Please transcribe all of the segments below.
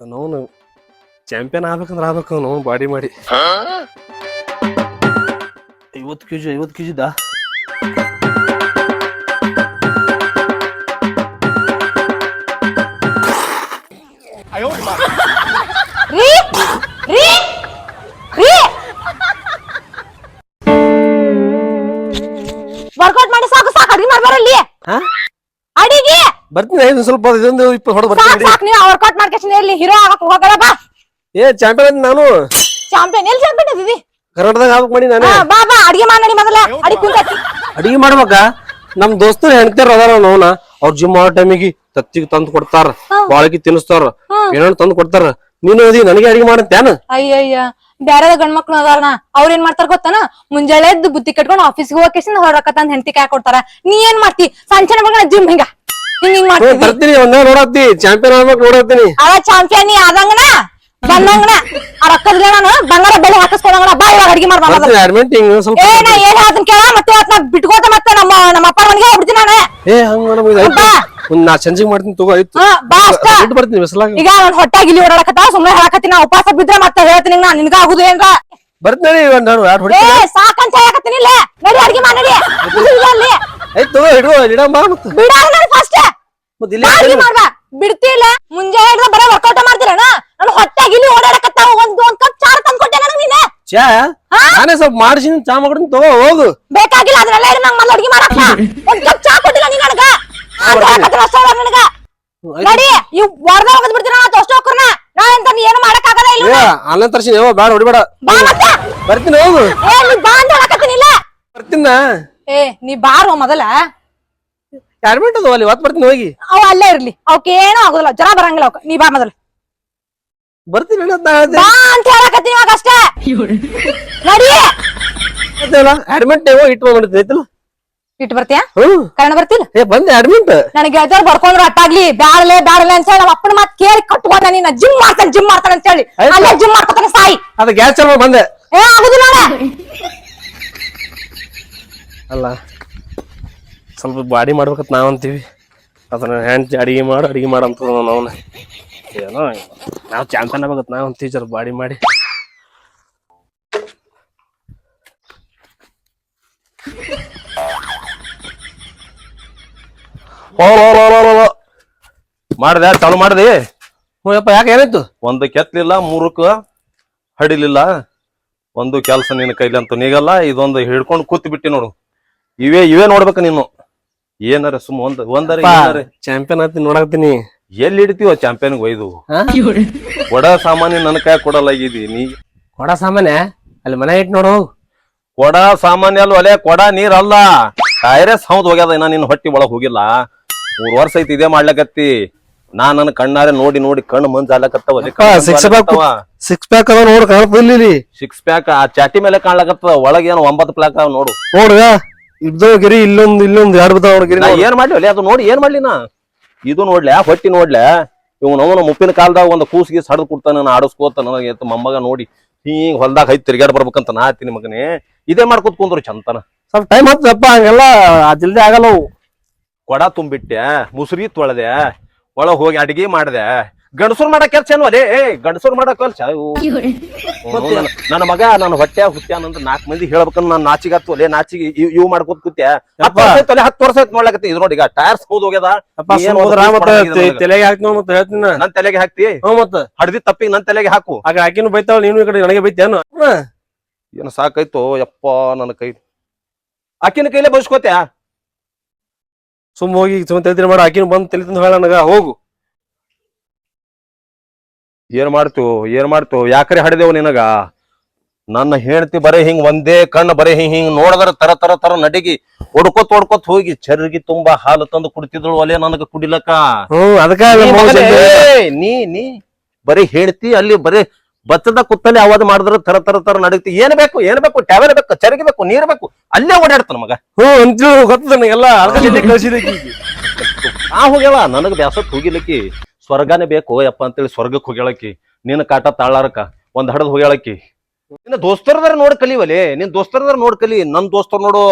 ಅವನು ಚಾಂಪಿಯನ್ ಆಗ್ಬೇಕಂದ್ರೆ ಆಗ್ಬೇಕು ಅವನು ಬಾಡಿ ಮಾಡಿ. ಐವತ್ತು ಕೆ ಜಿ ಐವತ್ತು ಕೆ ಬರ್ತೀನಿ ಐದು ಸ್ವಲ್ಪ ಇದೊಂದು ಇಪ್ಪತ್ತು ಹೊಡೆ ಸಾಕ್ ಬರ್ತೀನಿ ಸಾಕ್ ವರ್ಕೌಟ್ ಮಾಡ್ಕೇಶನ್ ಇರ್ಲಿ ಹೀರೋ ಆಗಕ್ ಹೋಗಲ್ಲ ಬಾ. ಏ ಚಾಂಪಿಯನ್ ನಾನು. ಚಾಂಪಿಯನ್ ಎಲ್ಲಿ ಚಾಂಪಿಯನ್ ಇದ್ದೀವಿ ಕರ್ನಾಟಕದಾಗ ಆಗ್ಬೇಕು ಮಾಡಿ ನಾನು. ಬಾ ಬಾ ಅಡಿಗೆ ಮಾಡಿ ಮೊದಲ ಅಡಿಗೆ ಕುಂತೈತಿ. ಅಡಿಗೆ ಮಾಡ್ಬೇಕ? ನಮ್ ದೋಸ್ತರು ಹೆಣ್ತಾರ ಅದಾರ ನೋನ ಅವ್ರ ಜಿಮ್ ಮಾಡೋ ಟೈಮಿಗೆ ತತ್ತಿಗೆ ತಂದು ಕೊಡ್ತಾರ ಬಾಳಿಗೆ ತಿನ್ನಿಸ್ತಾರ ಏನೋ ತಂದು ಕೊಡ್ತಾರ. ನೀನು ಅದಿ ನನಗೆ ಅಡಿಗೆ ಮಾಡಂತೇನ ಅಯ್ಯಯ್ಯ ಬ್ಯಾರದ ಗಂಡ್ಮಕ್ಳು ಅದಾರಣ ಅವ್ರ ಏನ್ ಮಾಡ್ತಾರ ಗೊತ್ತಾನ? ಮುಂಜಾನೆ ಎದ್ದು ಬುತ್ತಿ ಕಟ್ಕೊಂಡು ಆಫೀಸ್ಗೆ ಹೋಗಕೇಶನ್ ಹೊರಕತ್ತಂದ್ ಹೆಂಡತಿ ಕಾಯ್ ಕೊಡ್ತಾರ. ನೀ ಏನ್ ಮಾಡ್ತಿ? ಸಂಚನ ಮಗನ ಜಿಮ್ ಹಿಂಗ. ಹಿಂಗ್ ಹಿಂಗ್ ಮಾಡ್ತೀವಿ ತರ್ತೀನಿ ಒಂದೇ ನೋಡತ್ತಿ. ಚಾಂಪಿಯನ್ ಆಗ್ಬೇಕು ನೋಡತ್ತೀನಿ. ಅವ ಚಾಂಪಿಯನ್ ಆದಂಗನ ಬಂದಂಗನ ಆ ರೊಕ್ಕದ ನಾನು ಬಂಗಾರ ಬೆಲೆ ಹಾಕಿಸ್ಕೊಳಂಗನ ಬಾ ಇವಾಗ ಅಡಿಗೆ ಮಾಡ್ಬಾ ಮೊದಲು. ಅಡ್ಮಿಂಟ್ ಹಿಂಗ್ ಸ್ವಲ್ಪ ಏ ನಾ ಏನ್ ಹೇಳ್ತೀನಿ ಕೇಳ ಮತ್ತೆ ಇವತ್ ನಾ ಬಿಟ್ಕೋತ ಮತ್ತೆ ನಮ್ಮ ನಮ್ಮ ಅಪ್ಪ ಮನೆಗೆ ಹೋಗ್ಬಿಡ್ತೀನಿ ನಾನು. ಏ ಹಂಗ ಮೇಡಮ್ ಇದು ಬಾ. ಒಂದ್ ನಾ ಸಂಜೆಗ್ ಮಾಡ್ತೀನಿ ತಗೋ ಆಯ್ತು. ಹಾ ಬಾ ಅಷ್ಟ. ಬಿಟ್ಟು ಬರ್ತೀನಿ ಬಿಸಲಾಗ. ಈಗ ಅವ್ನ್ ಹೊಟ್ಟಾಗಿ ಇಲ್ಲಿ ಓಡಾಡಕತ್ತ ಸುಮ್ಮನೆ ಹೇಳಕತ್ತೀನಿ. ನಾ ಉಪವಾಸ ಬಿದ್ರೆ ಮತ್ತೆ ಹೇಳ್ತೀನಿ ನಾ ನಿನ್ಗ ಆಗುದು ಏನ್ರ ಬರ್ತೀನಿ ನಾನು ಏ ಹೊಡಿ ಸಾಕಂತ ಹೇಳಕತ್ತೀನಿ ಇಲ್ಲ ನಡಿ ಅಡಿಗೆ ಮಾಡಿ ಅಲ್ಲಿ. ಆಯ್ತು ಇಡು ಮಾಡ್ಬೇಕು ಫಸ್ಟ್ ಇಲ್ಲಿ ಮಾಡ್ಬಾ. ಬಿಡ್ತಿಲ್ಲ ಮುಂಜಾನೆ ಹಿಡ್ದ ಬರೇ ವರ್ಕೌಟ್ ಮಾಡ್ತಿರಣ ನಾನು ಹೊಟ್ಟಾಗಿ ಇಲ್ಲಿ ಓಡಾಡಕತ್ತಾವ ಒಂದ್ ಒಂದ್ ಕಪ್ ಚಾರ್ ತಂದ್ ಕೊಟ್ಟೆ ನನಗ್ ನೀನೆ. ಚಾ? ನಾನೇ ಸ್ವಲ್ಪ ಮಾಡಿಸಿನಿ ಚಾ ಮಾಡ್ತೀನಿ ತಗೋ ಹೋಗು. ಬೇಕಾಗಿಲ್ಲ ಅದನ್ನೆಲ್ಲ ಇಡು ನಂಗ್ ಮೊದ್ಲು ಅಡಿಗೆ ಮಾಡಕ್ಕ. ಒಂದ್ ಕಪ್ ಚಾ ಕೊಟ್ಟಿಲ್ಲ ನನಗ. ಅಂತ ನನಗ. ನಡಿ ಇವ್ ವಾರದ ಹೋಗದ್ ಬಿಡ್ತೀರ ನಾ ಹೋಗ್ರನ ನಾ ನೀ ಏನು ಮಾಡಕ್ ಆಗಲ್ಲ ಇಲ್ಲ ಅನ್ನ ತರ್ಸಿನಿ ಬೇಡ ಹೊಡಿಬೇಡ. ಬರ್ತೀನಿ ಹೋಗು. ಏ ನೀ ಬಾ ಅಂತ ಹೇಳಕತ್ತೀನಿ ಇಲ್ಲ. ಬರ್ತೀನಿ? ನಾ ಏ ನೀ ಬಾರೋ ಮೊದಲ. ಅಡ್ಮಿಂಟ್ ಅದು ಅಲ್ಲಿ? ಒತ್ ಬರ್ತೀನಿ ಹೋಗಿ. ಅವ ಅಲ್ಲೇ ಇರ್ಲಿ. ಅವಕ್ಕೇನು ಆಗುದಿಲ್ಲ. ಜನ ಬರಂಗಿಲ್ಲ ಅವಕ್ಕ ನೀ ಬಾ ಮೊದಲು. ಬರ್ತೀನಿ ಹೇಳಿ ಅಂತ ಹೇಳ್ದೆ. ಬಾ ಅಂತ ಹೇಳಕತ್ತೀನಿ ಇವಾಗ ಅಷ್ಟೇ. ನಡಿ. ಆಯ್ತಲ್ಲ ಅಡ್ಮಿಂಟ್ ಹೋಗಿ ಇಟ್ಟು ಬಂದ್ಬಿಡ್ತೀನಿ ಆಯ್ತಲ್ಲ? ಇಟ್ಟು ಬರ್ತೀಯಾ? ಹ್ಮ್. ಕರ್ಣ ಬರ್ತಿಲ್ಲ? ಏ ಬಂದೆ ಅಡ್ಮಿಂಟ್ ನನಗೆ ಗೆಳತಿಯರ್ ಬರ್ಕೊಂಡ್ರು ಅಟ್ಟಾಗ್ಲಿ ಬ್ಯಾಡಲೆ ಬ್ಯಾಡಲೆ ಅಂತ ಹೇಳಿ ನಮ್ಮ ಅಪ್ಪನ ಮಾತ್ ಕೇಳಿ ಕಟ್ಕೊಂಡ. ನೀನ ಜಿಮ್ ಮಾಡ್ತಾನೆ ಜಿಮ್ ಮಾಡ್ತಾನೆ ಅಂತ ಹೇಳಿ. ಅಲ್ಲೇ ಜಿಮ್ ಮಾಡ್ಕೊತಾನೆ ಸಾಯಿ. ಅದು ಗ್ಯಾಸ್ ಚಾಲು ಬಂದೆ. ಏ ಆಗುದಿಲ್ಲ ನೋಡ ಅಲ್ಲ, ಸ್ವಲ್ಪ ಬಾಡಿ ಮಾಡ್ಬೇಕಂತ ನಾವು ಅಂತೀವಿ. ಅದನ್ನ ಹ್ಯಾಂಡ್ ಅಡಿಗೆ ಮಾಡು ಅಡಿಗೆ ಮಾಡು ಅಂತ ಏನೋ, ನಾವು ಚಾಂಪಿಯನ್ ಆಗ್ಬೇಕಂತ ನಾವು ಅಂತೀವಿ ಜರ ಬಾಡಿ ಮಾಡಿ. ಮಾಡ್ದೆ ಚಾಲು ಮಾಡ್ದೆ? ಹ್ಞೂ ಯಾಕೆ ಏನಾಯ್ತು? ಒಂದು ಕೆತ್ತಲಿಲ್ಲ, ಮೂರಕ್ಕ ಹಡಿಲಿಲ್ಲ. ಒಂದು ಕೆಲಸ ನಿನ್ನ ಕೈಲಿ ಅಂತ ನೀಗಲ್ಲ, ಇದೊಂದು ಹಿಡ್ಕೊಂಡು ಕೂತ್ ಬಿಟ್ಟಿ ನೋಡು. ಇವೇ ಇವೇ ನೋಡ್ಬೇಕು ನೀನು. ಏನಾರ ಸುಮ್ ಒಂದ್ ಒಂದರ ಏನಾರ? ಚಾಂಪಿಯನ್ ಆತಿ ನೋಡಾಕ್ತೀನಿ ಎಲ್ಲಿ ಇಡ್ತೀವ ಚಾಂಪಿಯನ್ ಒಯ್ದು? ಕೊಡ ಸಾಮಾನ್ಯ ನನ್ನ ಕೈ ಕೊಡಲಾಗಿದಿ ನೀ ಕೊಡ ಸಾಮಾನ್ಯ? ಅಲ್ಲಿ ಮನೆ ಇಟ್ಟು ನೋಡು. ಕೊಡ ಸಾಮಾನ್ಯ ಅಲ್ಲ ಒಲೆ ಕೊಡ ನೀರ್ ಅಲ್ಲ. ಟೈರಸ್ ಹೌದ್ ಹೋಗ್ಯದ ಇನ್ನ ನಿನ್ನ ಹೊಟ್ಟಿ ಒಳಗ್ ಹೋಗಿಲ್ಲ. ಮೂರ್ ವರ್ಷ ಐತಿ ಇದೇ ಮಾಡ್ಲಕತ್ತಿ. ನಾ ನನ್ನ ಕಣ್ಣಾರೆ ನೋಡಿ ನೋಡಿ ಕಣ್ಣು ಮಂಜ್ ಅಲ್ಲಕತ್ತವ ಸಿಕ್ಸ್ ಪ್ಯಾಕ್ ಸಿಕ್ಸ್ ಪ್ಯಾಕ್ ಅದ ನೋಡ್ ಇಲ್ಲಿ. ಸಿಕ್ಸ್ ಪ್ಯಾಕ್ ಆ ಚಾಟಿ ಮೇಲೆ ಕಾಣ್ಲಕತ್ತ ಒಳಗೆ ಏನು ಒಂಬತ್ತು ಪ್ಲಾಕ್ ಅವ ನೋಡು. ನೋಡ್ಗ ಇದ್ದು ಗಿರಿ ಇಲ್ಲೊಂದು ಇಲ್ಲೊಂದು ಎರಡು ಬಿದ್ದಾವ ಗಿರಿ ನಾ. ಏನ್ ಮಾಡ್ಲಿ ಅದು ನೋಡಿ ಏನ್ ಮಾಡ್ಲಿ ನಾ? ಇದು ನೋಡ್ಲೆ ಹೊಟ್ಟಿ ನೋಡ್ಲೆ. ಇವ್ ಅವನ ಮುಪ್ಪಿನ ಕಾಲದಾಗ ಒಂದು ಕೂಸ್ ಗೀಸ್ ಹಡ್ದು ಕೊಡ್ತಾನ ನಾ ಆಡಸ್ಕೋತ ನನಗೆ ಎತ್ತು ಮೊಮ್ಮಗ ನೋಡಿ. ಹಿಂಗ್ ಹೊಲ್ದಾಗ ಐತ್ ತಿರ್ಗಾಡ್ ಬರ್ಬೇಕಂತ ನಾ ಹತ್ತೀನಿ ಮಗನೇ. ಇದೇ ಮಾಡ್ಕೊತ ಕುಂದ್ರು ಚಂತನ. ಸ್ವಲ್ಪ ಟೈಮ್ ಹತ್ತಪ್ಪ ಹಂಗೆಲ್ಲ ಜಲ್ದಿ ಆಗಲ್ಲ ಕೊಡ ತುಂಬಿಟ್ಟೆ ಮುಸುರಿ ತೊಳೆದೆ ಒಳಗ್ ಹೋಗಿ ಅಡಿಗೆ ಮಾಡ್ದೆ. ಗಂಡಸರು ಮಾಡೋ ಕೆಲ್ಸ ಏನು ಅದೇ ಏ ಗಂಡಸೂರ್ ಮಾಡೋ ಕೆಲ್ಸ? ಇವು. ನನ್ನ- ಮಗ ನನ್ನ ಹೊಟ್ಟೆ ಹುಟ್ಟ್ಯಾನಂದ್ರ ನಾಲ್ಕು ಮಂದಿ ಹೇಳ್ಬೇಕಂದ್ರ ನಾನು ನಾಚಿಗತ್ತು ಅಲ್ಲೇ ನಾಚಿಗೆ ಇವ್- ಇವ್ ಮಾಡ್ಕೊತ ಕೂತ್ಯ? ಅಲ್ಲೇ ಹತ್ತು ವರ್ಷ ಆಯ್ತು ನೋಡ್ಲಕತ್ತಿ. ಇದು ನೋಡಿ ಈಗ ಟೈರ್ಸ್ ಹೋದ್ ಹೋಗ್ಯದ. ಅಪ್ಪ ನೀ ಏನ್ ಹೋದ್ರ ಒಂದ್ ಮತ್ತೆ piece ತೆ- ತಲೆಗೆ ಮತ್ತೆ ಹೇಳ್ತೀನಿ. ನನ್. ತಲೆಗೆ ಹಾಕ್ತಿ? ಹ್ಞೂ ಮತ್ತೆ. ಹಡ್ದಿ ತಪ್ಪಿಗೆ ನನ್ ತಲೆಗೆ ಹಾಕು. ಆಗ ಆಕಿನೂ ಬೈತಾಳ ನೀನು ಈ ಕಡೆ ನನಗೆ ಬೈತೇನು ಏನ್? ಸಾಕಾಯ್ತು? ಯಪ್ಪ ನನ್ನ ಕೈ. ಆಕಿನ ಕೈಲೇ ಬಸ್ಕೋತ್ಯಾ? ಸುಮ್ ಹೋಗಿ ಸುಮ್ ತಲೆ ಮಾಡ. ಆಕಿನೂ ಬಂದು ತಲೆ ತಂದು ಹೇಳ ನನಗ ಹೋಗು. ಏನ್ ಮಾಡ್ತು? ಏನ್ ಮಾಡ್ತು? ಯಾಕ್ರೆ ಹಡಿದೆವು ನಿನಗ? ನನ್ನ ಹೆಂಡತಿ ಬರೇ ಹಿಂಗ್ ಒಂದೇ ಕಣ್ಣು ಬರೇ ಹಿಂಗ್ ಹಿಂಗ್ ನೋಡದ್ರ ತರ ತರ ತರ ನಡಿಗಿ ಒಡ್ಕೋತ್ ಒಡ್ಕೋತ್ ಹೋಗಿ ಚರ್ಗಿ ತುಂಬಾ ಹಾಲು ತಂದು ಕುಡಿತಿದ್ಳು ಒಲೆ ನನಗ ಕುಡಿಲಕ್ಕ. ಹ್ಮ್ ಅದಕ್ಕ ನೀ ಮಗನೇ, ನೀ ನೀ ಬರೀ ಹೇಳ್ತಿ ಅಲ್ಲಿ ಬರೀ ಬತ್ತದ ಕುತ್ತಲ್ಲಿ ಅವಾದ ಮಾಡಿದ್ರ ತರ ತರ ತರ ನಡೀತಿ. ಏನ್ ಬೇಕು ಏನ್ ಬೇಕು? ಟ್ಯಾವೆಲ್ ಬೇಕು ಚರಗಿ ಬೇಕು ನೀರ್ ಬೇಕು ಅಲ್ಲೇ ಓಡಾಡ್ತಾನ ಮಗ. ಅಂತೇಳಿ ಗೊತ್ತದ ನನಗೆಲ್ಲ ಅದಕ್ಕೆ ಆ ಹೋಗ್ಯಾವ ನನಗ ಬ್ಯಾಸತ್ ಹೋಗಿಲಕ್ಕಿ ಸ್ವರ್ಗನೇ ಬೇಕು ಯಪ್ಪ ಅಂತೇಳಿ ಸ್ವರ್ಗಕ್ಕೆ ಹೋಗ್ಯಾಳಕ್ಕಿ. ನಿನ್ನ ಕಾಟ ತಾಳಾರಕ ಒಂದ್ ಹಡದ್ ಹೋಗ್ಯಾಳಕ್ಕಿ. ನಿನ್ನ ದೋಸ್ತರದಾರ ನೋಡ್ ಕಲಿವಲೆ ನಿನ್ ದೋಸ್ತರದಾರ ನೋಡ್ ಕಲಿ. ನನ್ ದೋಸ್ತರ್ ನೋಡು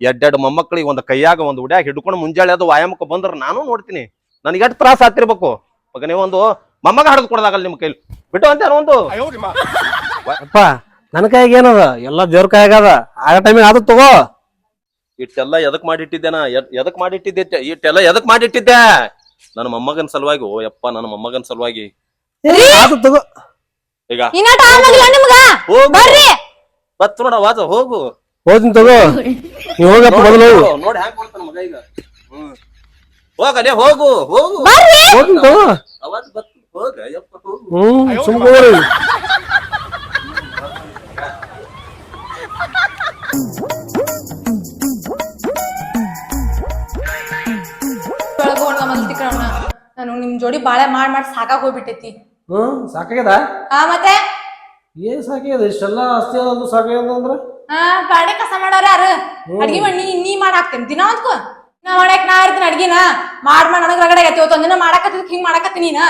ಎಡ್ಡೆಡ್ ಮೊಮ್ಮಕ್ಕಳಿಗೆ ಒಂದ್ ಕೈಯಾಗ ಒಂದ್ ಉಡ್ಯಾಗ ಹಿಡ್ಕೊಂಡು ಮುಂಜಾಳೆ ಅದು ವ್ಯಾಯಾಮಕ್ಕೆ ಬಂದ್ರ ನಾನು ನೋಡ್ತೀನಿ. ನನಗೆ ಎಷ್ಟು ತ್ರಾಸ ಆಗ್ತಿರ್ಬೇಕು. ಮಗನೇ ಒಂದು ಮೊಮ್ಮಗ ಹಡದ್ ಕೊಡದಾಗಲ್ಲ ನಿಮ್ ಕೈಲಿ. ಬಿಟ್ಟು ಅಂತ ಒಂದು? ಅಪ್ಪ ನನ್ನ ಕೈಗೆ ಏನದ? ಎಲ್ಲ ದೇವ್ರ ಕೈಯಾಗದ ಆಗ ಟೈಮಿಗೆ ಅದು ತಗೋ. ಇಟ್ಟೆಲ್ಲ ಎದಕ್ ಮಾಡಿಟ್ಟಿದ್ದೇನ? ಎದ್- ಎದಕ್ ಮಾಡಿಟ್ಟಿದ್ದೆ? ಇಟ್ಟ- ಇಟ್ಟೆಲ್ಲ ಎದಕ್ ಮಾಡಿಟ್ಟಿದ್ದೆ? ನನ್ನ ಮೊಮ್ಮಗನ್ ಸಲುವಾಗಿ ಓ ಯಪ್ಪ ನನ್ನ ಮೊಮ್ಮಗನ್ ಸಲುವಾಗಿ. ತಗೋ. ಈಗ. ಇನ್ನ ಟೈಮ್ ಆಗಿಲ್ಲ ನಿಮ್ಗ? ಹೋಗು. ಬರ್ರಿ. ಬತ್ ನೋಡ ವಾಜ ಹೋಗು. ಹೋಗ್ತೀನಿ ತಗೋ. ನೀ ಹೋಗಪ್ಪ ಮೊದಲು ಹೋಗು. ನೋಡು, ನೋಡಿ ಹ್ಯಾಂಗ್ ಕೊಡ್ತಾನ ಮಗ ಈಗ. ಹ್ಮ್. ಹೋಗಲೇ ಹೋಗು ಹೋಗು. ಬರ್ರಿ. ಹೋಗ್ತೀನಿ ತಗೋ. ಅವಾಜ್ ಬತ್ ಹೋಗ ಯಪ್ಪ ಹೋಗು. ಹ್ಮ್ ಸುಮ್ಕೋರಿ ನಾನು ನಿಮ್ ಜೋಡಿ ಬಾಳೆ ಮಾಡ್ ಮಾಡಿ ಸಾಕಾಗ ಹೋಗ್ಬಿಟ್ಟೈತಿ. ಹ್ಮ್ ಸಾಕಾಗ್ಯದ? ಹಾ ಮತ್ತೆ? ಏನ್ ಸಾಕಾಗ್ಯದ? ಇಷ್ಟೆಲ್ಲ ಆಸ್ತಿ ಅದು ಸಾಕಾಗ್ಯದ ಅಂದ್ರ? ಹಾ ಬಾಳೆ ಕಸ ಮಾಡೋರ ಯಾರು? ಅಡ್ಗಿ ಮಾಡಿ ನೀ ನೀ ಮಾಡಾಕ್ತೇನೆ ದಿನ ಅಂದ್ಕೊ ನಾ ಮಾಡಕ್ ನಾ ಇರ್ತೀನಿ ಅಡ್ಗಿನ. ಮಾಡ್ ಮಾಡಿ ನನಗ್ ರಗಡೆ ಐತಿ ಇವತ್ತು ಒಂದಿನ ಮಾಡಾಕತ್ತಿದ್ ಹಿಂಗ್ ಮಾಡಾಕತ್ತೀನಿ ನೀನ?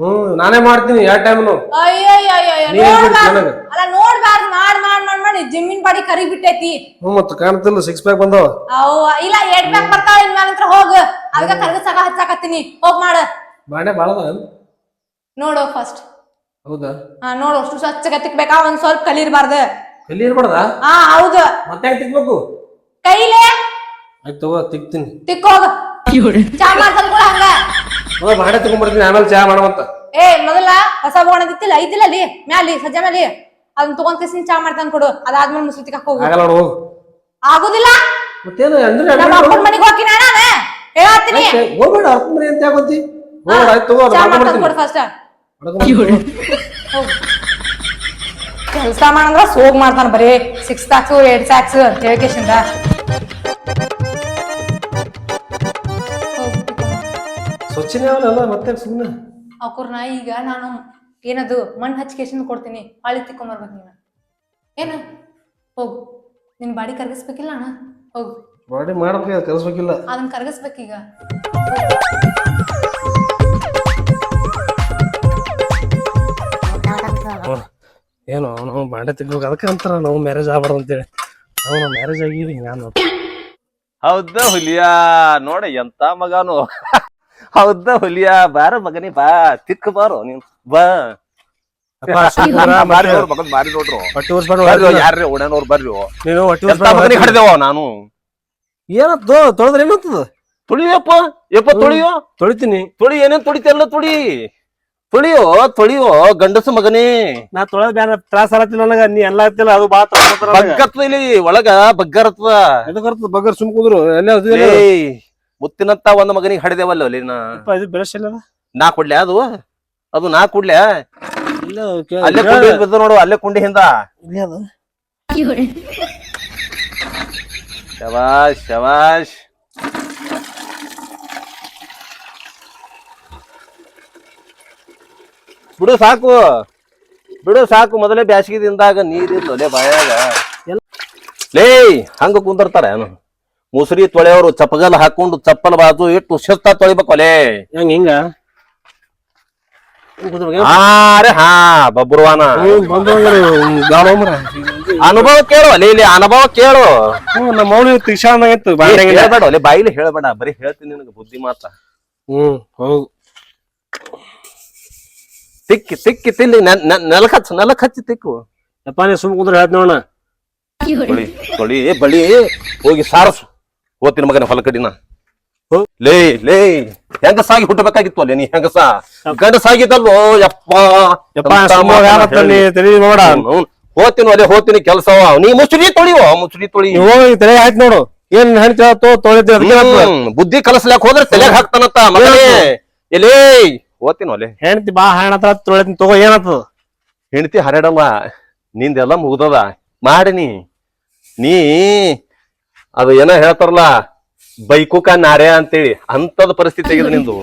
ಹ್ಮ್ ನಾನೇ ಮಾಡ್ತೀನಿ ಎರಡು ಟೈಮ್ನು. ಅಯ್ಯೋ ಅಯ್ಯೋ ನೋಡ್ಬಾರ್ದು ಅಲ್ಲ ನೋಡ್ಬಾರ್ದು ಮಾಡ್ ಮಾಡ್ ಮಾಡ್ ಮಾಡಿ ಜಿಮ್ಮಿನ್ ಬಾಡಿ ಕರಿ ಬಿಟ್ಟೈತಿ ಹ್ಮ್ ಮತ್ತೆ ಕಾಣ್ತಿಲ್ಲ ಸಿಕ್ಸ್ ಪ್ಯಾಕ್ ಬಂದವ ಅವ್ ಇಲ್ಲ ಎಡ್ ಪ್ಯಾಕ್ ಬರ್ತಾವ ಇನ್ ಮ್ಯಾಲ ಹೋಗ ಅದಕ್ಕ ಕರ್ಗಸಾಗ ಹಚ್ಚಾಕತ್ತೀನಿ ಹೋಗ್ ಮಾಡ ಬಾಂಡೆ ಬಾಳದ ನೋಡು ಫಸ್ಟ್ ಹೌದಾ? ಹಾ ನೋಡು ಅಷ್ಟು ಸ್ವಚ್ಛಗೆ ತಿಕ್ಬೇಕಾ ಒಂದ್ ಸ್ವಲ್ಪ ಕಲಿರ್ಬಾರ್ದು. ಕಲ್ಲಿ ಇರ್ಬಾರ್ದ ಹಾ ಹೌದು. ಮತ್ತೆ ಹೆಂಗ್ ತಿಕ್ಬೇಕು? ಕೈಲೇ. ಆಯ್ತು ತಗೋ ತಿಕ್ತೀನಿ. ತಿಕ್ಕೋಗ ಚಾ ಮಾಡ್ತಾನ ಕೂಡ ಹಂಗ. ಹ್ಮ್ ಬಾಂಡೆ ತಗೊಂಡ್ಬರ್ತೀನಿ ಆಮೇಲೆ ಚಾ ಮಾಡುವಂತ ಏ ಮೊದಲ ಹೊಸ ಬೋಣ ಇತ್ತಿಲ್ಲ ಐತಿಲ್ಲ ಅಲ್ಲಿ. ಮ್ಯಾಲಿ ಸಜ್ಜ ಮ್ಯಾಲಿ. ಅದನ್ನ ತಗೊಂಡ್ ಕಿಸಿನ ಚಾ ಮಾಡ್ತಾನ ಕೊಡು. ಅದಾದ್ಮೇಲೆ ಮುಸ್ಲಿತಿಗೆ ಹಾಕೋಗು ಆಗಲ್ಲ ನೋಡು ಹೋಗು. ಆಗುದಿಲ್ಲ. ಮತ್ತೇನು ಅಂದ್ರೆ ನಮ್ಮ ಅಪ್ಪನ ಮನೆಗೆ ಹೋಗ್ತೀನಿ ನಾನು. ಹೇಳ್ತೀನಿ ಹೋಗ್ಬೇಡ ಅಪ್ಪನ ಮನೆ ಅಂತ ಯಾಕೋತಿ ಆಯ್ತು ತಗೋ ಅದು ಚಾ ಫಸ್ಟ್. ಕೆಲಸ ಮಾಡಂದ್ರ ಸೋಗ್ ಮಾಡ್ತಾನ ಬರೀ. ಸಿಕ್ಸ್ ಸ್ಯಾಕ್ಸ್ ಏಟ್ ಸ್ಯಾಕ್ಸ್ ಹೇಳ್ಕೇಶಿಂದ ಸ್ವಚ್ಛನೇ ಮತ್ತೆ ಸುಮ್ಮನೆ ಅವ್ಕರ್ನ ಈಗ ನಾನು ಏನದು ಮಣ್ಣು ಹಚ್ಕೇಶನ್ ಕೊಡ್ತೀನಿ? ಹಳ್ಳಿ ತಿಕ್ಕೊಂಬರ್ಬೇಕು ನೀನು. ಏನು? ಹೋಗು. ನಿನ್ ಬಾಡಿ ಕರ್ಗಿಸ್ಬೇಕಿಲ್ಲ ಅಣ್ಣ? ಹೋಗು. ಬಾಡಿ ಮಾಡ್ಬೇಕು ಕಲಿಸ್ಬೇಕಿಲ್ಲ ಅದನ್ನ ಕರಗಿಸ್ಬೇಕೀಗ. ಏನು ನಾವು ಬಾಂಡೆ ತೆಗ್ಬೇಕು ಅದಕ್ಕೆ ಅಂತಾರ ನಾವು ಮ್ಯಾರೇಜ್ ಆಗ್ಬಾರ್ದು ಅಂತೇಳಿ. ನಾವು ನಾವು ಮ್ಯಾರೇಜ್ ಆಗಿವಿ ನಾನು. ಹೌದ ಹುಲಿಯಾ ನೋಡ ಎಂತ ಮಗನು. ಹೌದ ಹುಲಿಯಾ ಬಾರ ಮಗನಿ ಬಾ ತಿಕ್ಕ ಬಾರೋ ನೀನ್. ಬಾ. ಬಾರಿ ನೋಡ್ರಿ ಮಗನ್ ಬಾರಿ ನೋಡ್ರು. ಹೊಟ್ಟಿ ಉರ್ಸ್ಬೇಡ ಬರ್ರಿ ಯಾರ್ರಿ ಓಡಾನವ್ರು ಬರ್ರಿ. ನೀನು ಹೊಟ್ಟಿ ಉರ್ಸ್ಬೇಡ ಹಿಡ್ದೇವ ನಾನು? ಏನತ್ತು ತೊಳೆದ್ರೆ ಏನಾಗ್ತದ ತುಳಿಯಪ್ಪ ಯಪ್ಪ ತುಳಿಯೋ? ತೊಳಿತೀನಿ. ತುಳಿ ಏನೇನ್ ತುಳಿತಿಯಲ್ಲ ತುಳಿ. ತುಳಿಯೋ ತೊಳಿಯೋ ಗಂಡಸ ಮಗನೇ. ನಾ ತೊಳೆದ್ ಬ್ಯಾನ ತ್ರಾಸ ಆಗತ್ತಿಲ್ಲ ನನಗ ನೀ ಎಲ್ಲ ಹತ್ತಿಲ್ಲ ಅದು ಬಾ ಬಗ್ಗತ್ವ ಇಲ್ಲಿ ಒಳಗ ಬಗ್ಗರತ್ವ ಎದಕ್ ಬರ್ತದ ಬಗ್ಗರ್ ಸುಮ್ ಕುದ್ರು ಎಲ್ಲ ಅದು ಏಯ್ ಮುತ್ತಿನಂತ ಒಂದ್ ಮಗನಿಗೆ ಹಡಿದೇವಲ್ಲ ಅಲ್ಲಿ ನಾ. ಇದು ಇಲ್ಲ ನಾ ಕೊಡ್ಲೆ ಅದು? ಅದು ನಾ ಕೊಡ್ಲೆ? ಇಲ್ಲ ಅಲ್ಲೇ ಕುಂಡಿ ಬಿದ್ದು ನೋಡು ಅಲ್ಲೇ ಕುಂಡಿ ಹಿಂದ. ಇಲ್ಲೇ ಅದು. ಶವಾಶ್ ಶವಾಶ್. ಬಿಡು ಸಾಕು. ಬಿಡು ಸಾಕು. ಮೊದಲೇ ಬ್ಯಾಸಿಗೆ ದಿನದಾಗ ನೀರಿಲ್ಲ ಲೇ ಬಾಯಾಗ. ಲೇ ಹಂಗ ಕುಂದಿರ್ತಾರ ಏನು? ಮುಸುರಿ ತೊಳೆಯವರು ಚಪ್ಪಗಲ್ ಹಾಕೊಂಡು ಚಪ್ಪಲ್ ಬಾಜು ಇಟ್ಟು ಶಿಸ್ತ ತೊಳಿಬೇಕು ಲೇ. ಹೆಂಗ್ ಹಿಂಗ. ಹಾ ರೇ ಹಾ ಬಬ್ರುವಾನ. ಅನುಭವ ಕೇಳು ಅಲ್ಲಿ ಇಲ್ಲಿ ಅನುಭವ ಕೇಳು. ನಮ್ಮ ಮೌನಿ ಹೇಳ್ಬೇಡ ಲೇ ಬಾಯಿಲಿ ಹೇಳ್ಬೇಡ ಬರೀ ಹೇಳ್ತೀನಿ ನಿನಗೆ ಬುದ್ಧಿ ಮಾತ ಹ್ಮ್ ಹೌದು. ತಿಕ್ಕಿ ತಿಕ್ಕಿ ತಿಲ್ಲಿ ನೆಲ್- ನೆಲ್- ನೆಲಕ್ ಹಚ್ಚ ನೆಲಕ್ ಹಚ್ಚಿ ತಿಕ್ಕು. ಯಪ್ಪ ನೀ ಸುಮ್ ಕುಂದ್ರೆ ಹೇಳ್ತ ನೋಡ ಬಳಿ ತೊಳಿ ಬಳಿ ಹೋಗಿ ಸಾರಸು. ಓದ್ತಿನ ಮಗನ ಹೊಲ ಕಡಿನ ಲೇ ಲೇ ಹೆಂಗಸಾಗಿ ಹುಟ್ಟಬೇಕಾಗಿತ್ತು ಅಲ್ಲಿ ನೀ ಹೆಂಗಸ? ಗಂಡಸಾಗಿದ್ದಲ್ವೋ ಯಪ್ಪ? ಯಪ್ಪ ಹೋಗ್ತೀನಿ ಅಲ್ಲೇ ಹೋಗ್ತೀನಿ ಕೆಲಸ ನೀ ಮುಸುರಿ ತೊಳಿವ ಮುಸುರಿ ತೊಳಿ. ಹೋಗಿ ತಲೆ ಆಯ್ತು ನೋಡು. ಏನ್ ಹೆಣ್ತಿ ತೋ ತೊಳಿತಿ ಅದಕ್ಕೆ ಹೇಳ್ತ. ಹ್ಮ್, ಬುದ್ಧಿ ಕಲಸ್ಲಾಕ್ ಹೋದ್ರೆ ತಲೆಗ್ ಹಾಕ್ತಾನತ್ತ ಮಗನೇ ಎಲೇ ಓದ್ತೀನಿ ಹೆಂಡತಿ ಹೆಣ್ತಿ ಬಾ ಹಣ ಹತ್ರ ತೊಳಿತೀನಿ ತಗೋ ಏನತ್ತದ ಹೆಂಡತಿ ಹರಡಲ್ಲ ನಿಂದೆಲ್ಲ ಮುಗ್ದದ. ಮಾಡಿನಿ. ನೀ ಅದು ಏನೋ ಹೇಳ್ತಾರಲ್ಲ ಬೈಕುಕ ನಾರೆ ಅಂತೇಳಿ ಅಂತದ ಪರಿಸ್ಥಿತಿ ಆಗಿದೆ ನಿಂದು.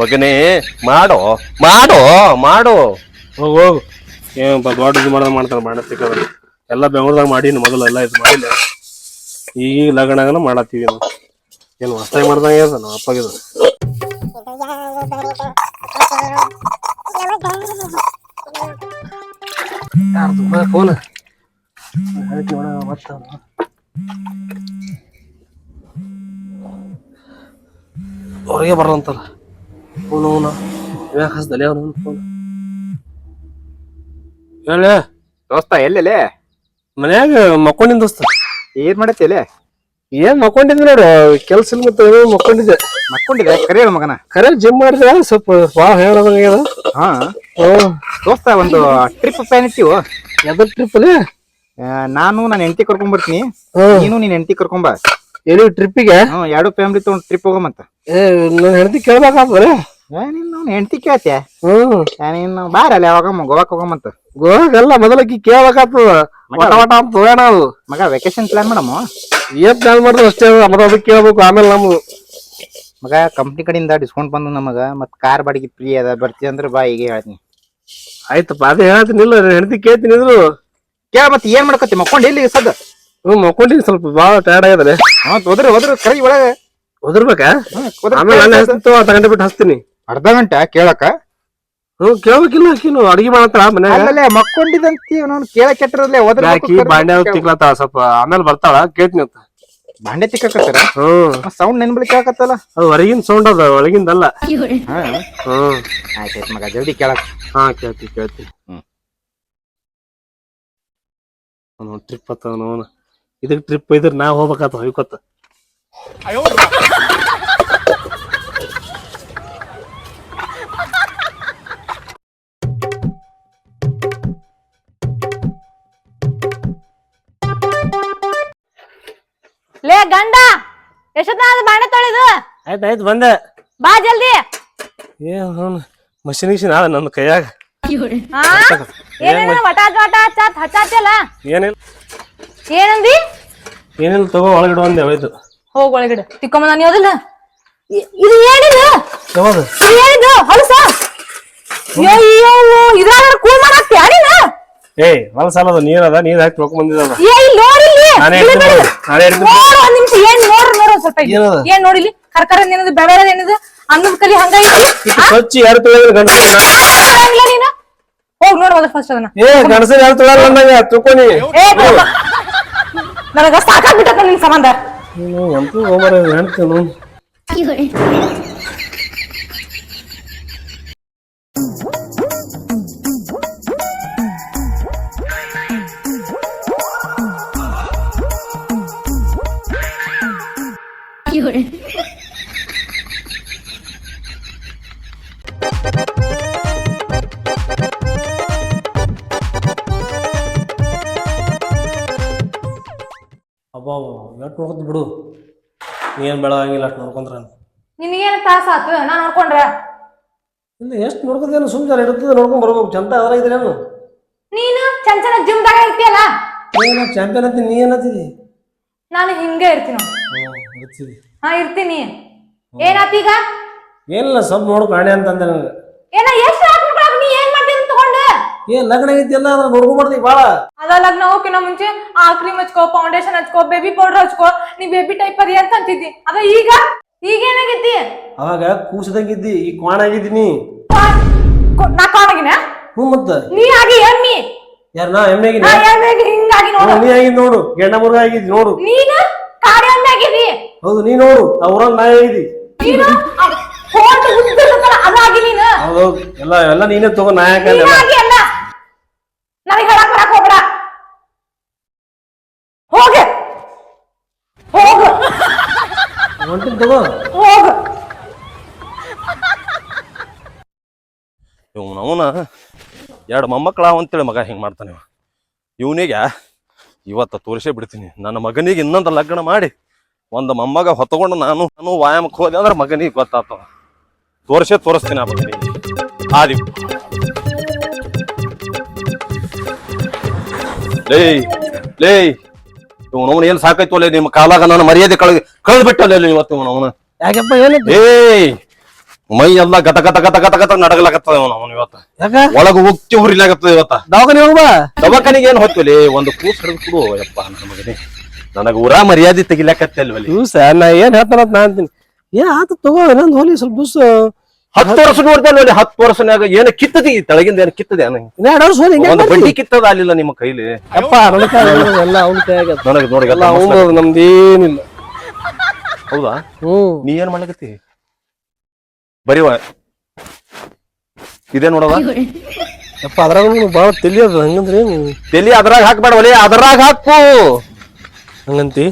ಮಗನೇ ಮಾಡೋ ಮಾಡೋ ಮಾಡೋ. ಹೋಗು ಹೋಗು. ಏನ್ ದೊಡ್ಡ ಇದು ಮಾಡ್ದ ಮಾಡ್ತಾರ ತಿಕ್ಕದ ಎಲ್ಲ ಬೆಂಗಳೂರದಾಗ ಮಾಡೀನಿ ಮೊದಲು ಎಲ್ಲ ಇದು ಮಾಡಿಲ್ಲ. ಈಗ ಲಗ್ನಾಗನ ಮಾಡತ್ತೀವಿ ನಾವು. ಏನು ಹೊಸ್ತಾಗಿ ಮಾಡ್ದಂಗೆ ಅಪ್ಪಗಿದು ಫೋನ್ ಹೊರಗೆ ಬರಂತಲ್ಲ ಫೋನ್ ಅವನ ಯಾಕೆ ಹಸ್ದಲೆ ಅವನು ಫೋನ್ ಹೇಳ ದೋಸ್ತ ಎಲ್ಲೆಲೆ ಮನ್ಯಾಗ ಮಕ್ಕೊಂಡಿನ ದೋಸ್ತ ಏನ್ ಮಾಡತ್ತಿಲೆ ಏನ್ ಮಕ್ಕೊಂಡಿದ್ ನೋಡು ಕೆಲ್ಸ ಇಲ್ಲ ಮತ್ತೆ ಏನೋ ಮಕ್ಕೊಂಡಿದ್ದೆ. ಮಕ್ಕೊಂಡಿದೆ ಕರಿ ಹೇಳು ಮಗನ? ಕರೆ ಜಿಮ್ ಮಾಡಿದ್ರೆ ಸ್ವಲ್ಪ ಭಾಳ ಹೇಳೋದಂಗ ಹಾ. ದೋಸ್ತ ಒಂದು ಟ್ರಿಪ್ ಪ್ಲಾನ್ ಇಟ್ಟಿವು? ಯಾವ್ದು ಟ್ರಿಪ್ ಅಲ್ಲಿ? ನಾನು ನನ್ನ ಹೆಂಡತಿ ಕರ್ಕೊಂಡ್ ಬರ್ತೀನಿ. ನೀನು ನಿನ್ ಹೆಂಡತಿ ಕರ್ಕೊಂಬ ಎಲ್ಲಿ ಟ್ರಿಪ್ಪಿಗೆ ಎರಡು ಫ್ಯಾಮಿಲಿ ತಗೊಂಡ್ ಟ್ರಿಪ್ ಹೋಗಮಂತ ಏ ನನ್ನ ಹೆಂಡತಿ ಕೇಳ್ಬೇಕಾದ್ರೆ ನೀನು ಹೆಂಡತಿ ಕೇಳ್ತ್ಯಾ? ನೀನು ಬಾರಲ್ಲ ಯಾವಾಗ ಗೋವಾಕ್ ಹೋಗಮಂತ ಗೋವಾಗೆಲ್ಲ ಮೊದಲಕ್ಕಿ ಕೇಳ್ಬೇಕಾಗ್ತದ. ವಟ ವಟ ಅಂತ ಹೋಗೋಣ ಅದು. ಮಗ ವೆಕೇಶನ್ ಪ್ಲಾನ್ ಮಾಡಮ್ಮ? ಏನ್ ಪ್ಲಾನ್ ಮಾಡಿದ್ರು ಅಷ್ಟೇ ಅದಕ್ಕೆ ಕೇಳ್ಬೇಕು ಆಮೇಲೆ ನಮ್ದು. ಮಗ ಕಂಪ್ನಿ ಕಡೆಯಿಂದ ಡಿಸ್ಕೌಂಟ್ ಬಂದು ನಮಗ ಮತ್ ಕಾರ್ ಬಾಡಿಗೆ ಫ್ರೀ ಅದ ಬರ್ತಿ ಅಂದ್ರೆ ಬಾ ಈಗ ಹೇಳ್ತೀನಿ. ಆಯ್ತಪ್ಪ ಅದೇ ಹೇಳ್ತೀನಿ ಇಲ್ಲ ಹೆಂಡತಿ ಕೇಳ್ತೀನಿ ಇದ್ರು. ಕೇಳ ಮತ್ತೆ ಏನ್ ಮಾಡ್ಕೊತಿ ಮಕ್ಕೊಂಡಿ ಇಲ್ಲಿ ಸದ್ ಹ್ಮ್ ಮಕ್ಕೊಂಡಿನಿ ಸ್ವಲ್ಪ ಭಾಳ ಟಯರ್ಡ್ ಆಗದಲೆ ಹಾ ಹೋದ್ರ ಹೋದ್ರ ಕೈ ಒಳಗ. ಒದರ್ಬೇಕಾ? ಆಮೇಲೆ ನಾನು ಕೇಳ್. ಹಚ್ತೀನಿ ತಗೊಂಡು ಬಿಟ್ಟು ಹಚ್ತೀನಿ. ಅರ್ಧ ಗಂಟೆ ಕೇಳಕ ಹ್ಮ್ ಕೇಳ್ಬೇಕಿಲ್ಲ ಆಕಿನು ಅಡಿಗೆ ಮಾಡತ್ತಾಳ ಮನ್ಯಾಗ. ಆಮೇಲೆ ಮಕ್ಕೊಂಡಿದಂತಿ ನಾನು ಕೇಳ ಕೆಟ್ಟಿರಲ್ಲೇ ಹೋದ್ರ ಆಕಿ ಬಾಂಡೆ ತಿಕ್ಲತ್ತಾಳ ಸ್ವಲ್ಪ ಆಮೇಲೆ ಬರ್ತಾಳ ಕೇಳ್ತೀನಿ ಅಂತ. ಬಾಂಡೆ ತಿಕ್ಕಕತ್ತಾರ? ಹ್ಮ್. ಸೌಂಡ್ ನೆನ್ ಬಳಿ ಕೇಳಕತ್ತಲ್ಲ? ಅದು ಹೊರಗಿನ ಸೌಂಡ್ ಅದ ಒಳಗಿಂದಲ್ಲ. ಹಾ. ಹ್ಮ್. ಆಯ್ತಾಯ್ತು ಮಗ ಜಲ್ದಿ ಕೇಳಕ್ ಹಾ ಕೇಳ್ತಿ ಕೇಳ್ತಿ. ಹ್ಮ್. ಟ್ರಿಪ್ ಅತ್ತ ಅವನು. ಇದಕ್ ಟ್ರಿಪ್ ಇದ್ರ ನಾ ಹೋಗ್ಬೇಕಾತ ಹೊಯ್ಕೊತ. ಗಂಡ ಎಷ್ಟೊತ್ತ ಬಾಣೆ ತೊಳೆದು? ಆಯ್ತು ಆಯ್ತು ಬಂದೆ. ಬಾ ಜಲ್ದಿ. ಏ ಅವನು ಮಷಿನ್ ಗಿಷಿನ್ ಆದ ನನ್ನ ಕೈಯಾಗ. ಏನೇನ ವಟ ವಟ ಹಚ್ಚಾತ್ ಹಚ್ಚಾತಿಯಲ್ಲ ಏನಿಲ್ಲ. ಏನಂದಿ? ಏನಿಲ್ಲ ತಗೋ ಒಳಗಿಡು ಅಂದೆ ಹೋಯ್ತು ಹೋಗ್ ಒಳಗಡೆ. ತಿಕ್ಕೊಂಬ ನಾನು ಯಾವ್ದಿಲ್ಲ? ಇದು ಏನಿದು? ಯಾವಾಗ ಇದು ಏನಿದು? ಹೊಲಸ? ಅಯ್ಯೋ ಇದ್ರಾಗ ಕೂಲ್ ಮಾಡಾಕ್ತಿಯ ನೀನು? ಏಯ್ ಹೊಲಸ ಅಲ್ಲದ ನೀರದ ಅದ ನೀರ್ ಹಾಕಿ ತೊಳ್ಕೊಂಡ್ ಬಂದಿದ್ದದ ಏ ಇಲ್ಲಿ ನೋಡಿಲ್ಲಿ ನಾನೇ ಇಲ್ಲಿ. ನೋಡು, ನಾನೇ ಹೇಳ್ತೀನಿ ನೋಡು ಒಂದ್ ನಿಮಿಷ ಏನ್ ನೋಡ್ರಿ ನೋಡು ಒಂದ್ ಸ್ವಲ್ಪ ಇಲ್ಲಿ. ಏನದ? ಏನ್ ನೋಡಿಲಿ ಕರ್ಕರ ಏನಿದೆ ಬೆಳೆ ಏನಿದೆ ಅನ್ನದ ಕಲಿ ಸ್ವಚ್ಛ ಯಾರು ತೊಳೆದ್ರೆ ಗಂಡಸ ನೋಡಂಗಿಲ್ಲ ನೀನು ಹೋಗ್ ನೋಡು ಮೊದಲು ಫಸ್ಟ್ ಅದನ್ನ. ಏ ಗಂಡಸರು ಯಾರು ಅಂದಂಗ ತುಕೊನಿ ಏ ಬಿಡಪ್ಪ. ನನಗ ಸಾಕಾಗ್ಬಿಟ್ಟದ ನಿನ್ ಸಂಬಂಧ. ನೀನು ಎಂತೂ ಹೋಗ್ಬಾರ ಹೇಳ್ತೀನಿ ಅಬ್ಬಾ ಎಷ್ಟು ನೋಡ್ಕೊತ ಬಿಡು. ನೀನು ಬೆಳಗಾಗಿಲ್ಲ ಅಷ್ಟು ನೋಡ್ಕೊಂಡ್ರ. ನಿನಗೇನು ತ್ರಾಸ ಆತು? ನಾ ನೋಡ್ಕೊಂಡ್ರ. ಇಲ್ಲ ಎಷ್ಟು ನೋಡ್ಕೊತೇನು? ಸುಮ್ಮನೆ ಇರ್ತದೆ ನೋಡ್ಕೊಂಡು ಬರ್ಬೇಕು. ಚಂದ ಅದರ ಇದ್ರೇನು ನೀನು ಚಂದ ಚಂದ ಜಿಮ್ದಾಗ ಇರ್ತೀಯಲ್ಲ? ನೀನು ಚಾಂಪಿಯನ್ ಅಂತೀನಿ ನೀ ಏನತ್ತಿದಿ ನಾನು ಹಿಂಗೆ ಇರ್ತೀನಿ. ಹ್ಞೂ ಹಾ ಇರ್ತೀನಿ. ಏನಾತೀಗ ಏನಿಲ್ಲ ಸ್ವಲ್ಪ ನೋಡು ಕಾಣೆ ಅಂತಂದೆ ನನಗೆ. ಏನ ಎಷ್ಟು ಹಾಕ್ಬಿಟ್ಟಾಗ ನೀ ಏನ್ ಮಾಡ್ತೀನಿ ತಗೊಂಡು ಏ ಲಗ್ನ ಇದ್ದಿಲ್ಲ ಅದ್ರ ನೋಡ್ಕೊಂಡ್ಬರ್ತೀವಿ ಬಾಳ. ಅದ ಲಗ್ನ ಹೋಗಿನ ಮುಂಚೆ ಆ ಕ್ರೀಮ್ ಹಚ್ಕೋ ಫೌಂಡೇಶನ್ ಹಚ್ಕೋ ಬೇಬಿ ಪೌಡರ್ ಹಚ್ಕೋ ನೀ ಬೇಬಿ ಟೈಪ್ ಅದಿ ಅಂತ ಅಂತಿದ್ದಿ. ಅದ ಈಗ? ಈಗ ಏನಾಗೈತಿ? ಅವಾಗ ಕೂಸದಂಗಿದ್ದಿ ಈ ಕ್ವಾಣ ಆಗಿದ್ದೀನಿ ನಾ. ಕಾಣಗಿನ ಹ್ಞೂ ಮತ್ತ. ನೀ ಆಗಿ ಎಮ್ಮಿ. ಯಾರ ನಾ ಎಮ್ಮೆ ನಾ ಹಿಂಗಾಗಿ ನೋಡು. ನೀ ಆಗಿದ್ ನೋಡು. ಗೆಂಡ ಮುರುಗ ಆಗಿದ್ ನೋಡು. ನೀನ ಕಾಡಿ ಎಮ್ಮೆ ಆಗಿದಿ. ಹೌದು ನೀ ನೋಡು. ಆ ನಾ ಆಗಿದಿ ನೀನು? ಫೋನ್ ಉದ್ದಿರ್ತಲ್ಲ ಅದಾಗಿ ನೀನ. ಹೌದು ಎಲ್ಲ ಎಲ್ಲ ನೀನೇ ತಗೋ ನೀನಾಗಿ ಅಲ್ಲ ನನಗೆ ಹೇಳಕ್ ಬರಕ್ ಹೋಗ್ಬೇಡ ಹೋಗ ಹೋಗ ಹೊಂಟಿನ್ ತಗೋ. ಹೋಗ. ಇವ್ನು ಅವನ ಎರಡು ಮೊಮ್ಮಕ್ಕಳ ಅಂತೇಳಿ ಮಗ ಹಿಂಗೆ ಮಾಡ್ತಾನೆ ಇವ. ಇವನಿಗೆ ಇವತ್ತು ತೋರಿಸೇ ಬಿಡ್ತೀನಿ. ನನ್ನ ಮಗನಿಗೆ ಇನ್ನೊಂದು ಲಗ್ನ ಮಾಡಿ ಒಂದು ಮೊಮ್ಮಗ ಹೊತ್ಕೊಂಡು ನಾನು ನಾನು ವ್ಯಾಯಾಮಕ್ಕೆ ಹೋದೆ ಅಂದ್ರೆ ಮಗನಿಗೆ ಗೊತ್ತಾಗ್ತವ ತೋರಿಸೇ ತೋರಿಸ್ತೀನಿ ಆ ಮಗನಿಗೆ. ಆದಿ ಲೇ ಲೇ. ಇವನವನು ಏನ್ ಸಾಕೈತು ಅಲ್ಲೇ? ನಿಮ್ಮ ಕಾಲಾಗ ನಾನು ಮರ್ಯಾದೆ ಕಳೆದು ಕಳೆದು ಬಿಟ್ಟಲ್ಲ ಇವತ್ತು ಅವನು? ಯಾಕಪ್ಪ ಏಯ್! ಮೈ ಎಲ್ಲ ಗತ ಗತ ಗತ ಗತ ಗತ ನಡಗಲಾಗತ್ತದ ಅವನು ಇವತ್ತ. ಯಾಕ? ಒಳಗ ಉಕ್ಕಿ ಹುರಿಲಾಗತ್ತದ ಇವತ್ತ. ದವಾಖಾನೆ ಹೋಗ್ಬಾ? ದವಾಖಾನಿಗೆ ಏನ್ ಹೊತ್ತಲಿ ಒಂದು ಕೂಸ್ ಹಿಡಿದು ಕೊಡು ಯಪ್ಪ ನನ್ನ ಮಗನೇ. ನನಗ ಊರ ಮರ್ಯಾದೆ ತೆಗಿಲಾಕತ್ತಲ್ವಲ್ಲಿ ದಿವ್ಸ ನಾ ಏನ್ ಹೇಳ್ತಾನ ನಾ ಅಂತೀನಿ. ಏ ಆತ ತಗೋ ನಂದು ಹೋಲಿ ಸ್ವಲ್ಪ ದಿವ್ಸ ಹತ್ತು ವರ್ಷ ನೋಡ್ತೇನೆ ಹತ್ತು ವರ್ಷನ್ಯಾಗ ಏನ ಕಿತ್ತದಿ? ತಳಗಿಂದ ಏನ ಕಿತ್ತದೆ ವರ್ಷ ಒಂದು ಬಂಡಿ ಕಿತ್ತದ ಅಲ್ಲಿಲ್ಲ ನಿಮ್ಮ ಕೈಲಿ. ಅಪ್ಪ ನನ್ನ ಎಲ್ಲ ಅವ್ನ ಕೈಯಾಗ ನನಗೆ ನೋಡಿ ಎಲ್ಲ ಅವ್ನು ನಮ್ದೇನಿಲ್ಲ. ಹೌದಾ? ನೀ ಏನ್ ಮಾಡ್ಲಕತ್ತಿ? ಬರೀವ. ಇದೇ ನೋಡವ ಯಪ್ಪ ಅದ್ರಾಗ ತಲಿ ಅದ ಹಂಗಂದ್ರೆ ತಲಿ ಅದ್ರಾಗ ಹಾಕ್ಬೇಡ ಒಲೆ ಅದ್ರಾಗ ಹಾಕು ಹಂಗಂತಿ?